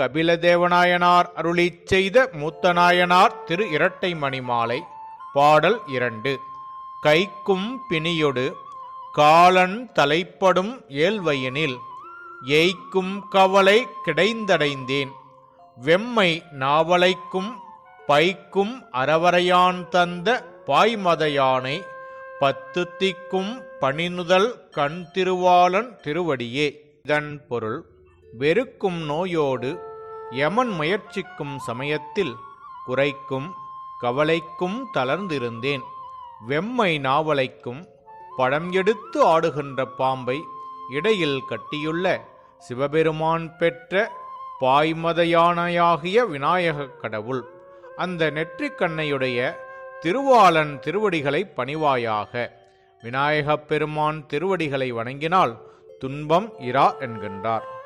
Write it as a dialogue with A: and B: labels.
A: கபிலதேவநாயனார் அருளி செய்த மூத்தநாயனார் திரு இரட்டை மணிமாலை. பாடல் இரண்டு. கைக்கும் பிணியொடு காலன் தலைப்படும் ஏல்வையினில் எய்க்கும் கவலை கிடைந்தடைந்தேன். வெம்மை நாவலைக்கும் பைக்கும் அறவரையான் தந்த பாய்மதையானை பத்து திக்கும் பணினுதல் கண் திருவாளன் திருவடியே. இதன் பொருள் வெறுக்கும் நோயோடு யமன் முயற்சிக்கும் சமயத்தில் குறைக்கும் கவலைக்கும் தளர்ந்திருந்தேன். வெம்மை நாவலைக்கும் படம் எடுத்து ஆடுகின்ற பாம்பை இடையில் கட்டியுள்ள சிவபெருமான் பெற்ற பாய்மதையானையாகிய விநாயகக் கடவுள் அந்த நெற்றிக்கண்ணையுடைய திருவாளன் திருவடிகளை பணிவாயாக விநாயகப் பெருமான் திருவடிகளை வணங்கினால் துன்பம் இரா என்கின்றார்.